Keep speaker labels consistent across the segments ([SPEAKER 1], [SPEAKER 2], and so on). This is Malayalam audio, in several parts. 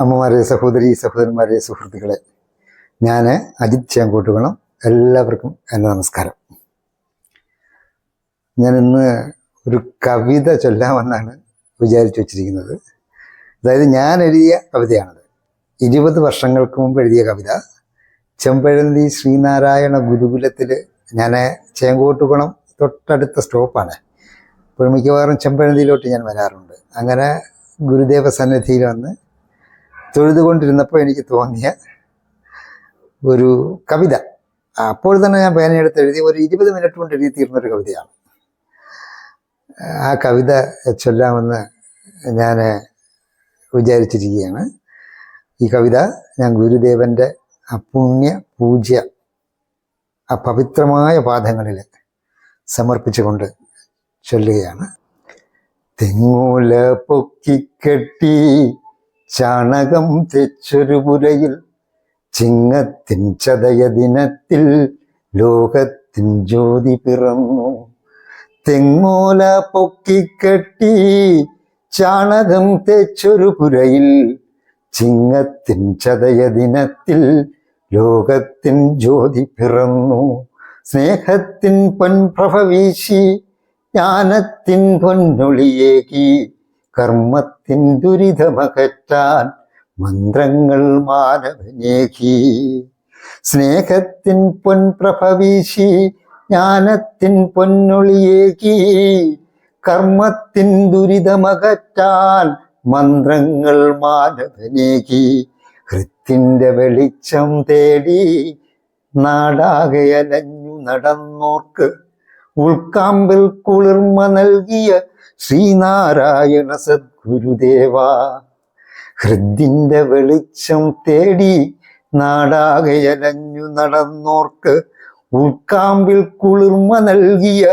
[SPEAKER 1] അമ്മമാരെ സഹോദരി സഹോദരന്മാരെ സുഹൃത്തുക്കളെ ഞാൻ അജിത് ചേങ്കോട്ടുകണം എല്ലാവർക്കും എന്റെ നമസ്കാരം. ഞാൻ ഇന്ന് ഒരു കവിത ചൊല്ലാമെന്നാണ് വിചാരിച്ചു വച്ചിരിക്കുന്നത്. അതായത് ഞാൻ എഴുതിയ കവിതയാണത്. ഇരുപത് വർഷങ്ങൾക്ക് മുമ്പ് എഴുതിയ കവിത. ചെമ്പഴന്തി ശ്രീനാരായണ ഗുരുകുലത്തിൽ ഞാൻ ചേങ്കോട്ടുകുളം തൊട്ടടുത്ത സ്റ്റോപ്പാണ്. ഇപ്പോൾ മിക്കവാറും ചെമ്പഴന്തിയിലോട്ട് ഞാൻ വരാറുണ്ട്. അങ്ങനെ ഗുരുദേവ സന്നിധിയിൽ വന്ന് തൊഴുതുകൊണ്ടിരുന്നപ്പോൾ എനിക്ക് തോന്നിയ ഒരു കവിത. അപ്പോൾ തന്നെ ഞാൻ പേനയെടുത്ത് എഴുതി ഒരു ഇരുപത് മിനിറ്റ് കൊണ്ട് എഴുതി തീർന്നൊരു കവിതയാണ്. ആ കവിത ചൊല്ലാമെന്ന് ഞാൻ വിചാരിച്ചിരിക്കുകയാണ്. ഈ കവിത ഞാൻ ഗുരുദേവന്റെ അപുണ്യ പൂജ്യ ആ പവിത്രമായ പാദങ്ങളിൽ സമർപ്പിച്ചുകൊണ്ട് ചൊല്ലുകയാണ്. തെങ്ങോല പൊക്കിക്കെട്ടി ചാണകം തെച്ചൊരു പുരയിൽ ചിങ്ങത്തിൻ ചതയ ദിനത്തിൽ ലോകത്തിൻ ജ്യോതി പിറന്നു. തെങ്ങോല പൊക്കിക്കെട്ടി ചാണകം തെച്ചൊരു പുരയിൽ ചിങ്ങത്തിൻ ചതയ ദിനത്തിൽ ലോകത്തിൻ ജ്യോതി പിറന്നു. സ്നേഹത്തിൻ പൊൻപ്രഭ വീശി ജ്ഞാനത്തിൻ പൊന്നൊളിയേകി കർമ്മത്തിൻ ദുരിതമകറ്റാൻ മന്ത്രങ്ങൾ മാനവനേകി. സ്നേഹത്തിൻ പൊൻപ്രഭ വീശി ജ്ഞാനത്തിൻ പൊന്നൊളിയേകി കർമ്മത്തിൻ ദുരിതമകറ്റാൻ മന്ത്രങ്ങൾ മാനവനേകി. ഹൃത്തിന്റെ വെളിച്ചം തേടി നാടാകെ അലഞ്ഞു നടന്നോർക്ക് ഉൾക്കാമ്പിൽ കുളിർമ നൽകിയ ശ്രീനാരായണ സദ്ഗുരുദേവ. ഹൃദിന്റെ വെളിച്ചം തേടി നാടാകയലഞ്ഞു നടന്നോർക്ക് ഉൾക്കാമ്പിൽ കുളിർമ നൽകിയ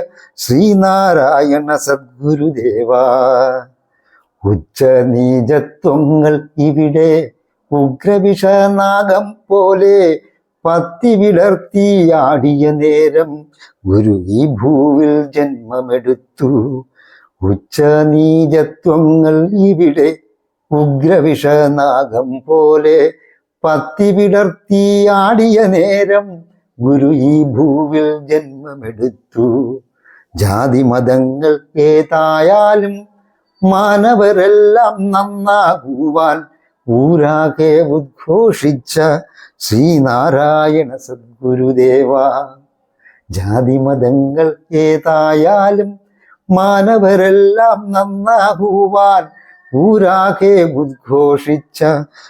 [SPEAKER 1] ശ്രീനാരായണ സദ്ഗുരുദേവ. ഉച്ച നീചത്വങ്ങൾ ഇവിടെ ഉഗ്രവിഷനാഗം പോലെ പത്തി വിളർത്തിയാടിയ നേരം ഗുരു ഈ ഭൂവിൽ ജന്മമെടുത്തു. ഉച്ച നീചത്വങ്ങൾ ഇവിടെ ഉഗ്രവിഷനാഗം പോലെ പത്തി വിടർത്തിയാടിയ നേരം ഗുരു ഈ ഭൂവിൽ ജന്മമെടുത്തു. ജാതി മതങ്ങൾ ഏതായാലും മാനവരെല്ലാം നന്നാകുവാൻ ഊരാകെ ഉദ്ഘോഷിച്ച ശ്രീനാരായണ സദ്ഗുരുദേവ. ജാതിമതങ്ങൾ ഏതായാലും മാനവരെല്ലാം നന്നാകുവാൻ ഊരാകെ ഉദ്ഘോഷിച്ച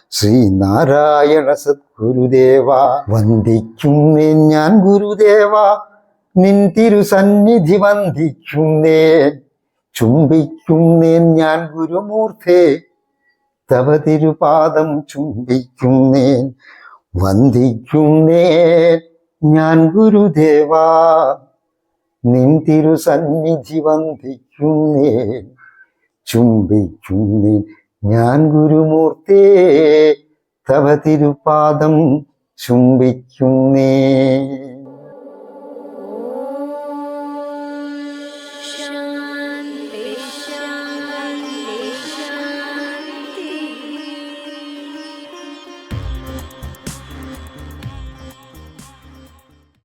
[SPEAKER 1] ശ്രീനാരായണ സദ്ഗുരുദേവ. വന്ദിക്കുന്നേ ഞാൻ ഗുരുദേവ നിൻ തിരുസന്നിധി വന്ദിക്കുന്നേ ചുംബിക്കുന്നേൻ ഞാൻ ഗുരുമൂർത്തേ തവ തിരുപാദം ചുംബിക്കുന്നേൻ. വന്ദിക്കുന്നേൻ ഞാൻ ഗുരുദേവാ. നിൻ തിരുസന്നിധി വന്ദിക്കുന്നേൻ ചുംബിക്കുന്നേൻ ഞാൻ ഗുരുമൂർത്തേ. തവ തിരുപാദം ചുംബിക്കുന്നേ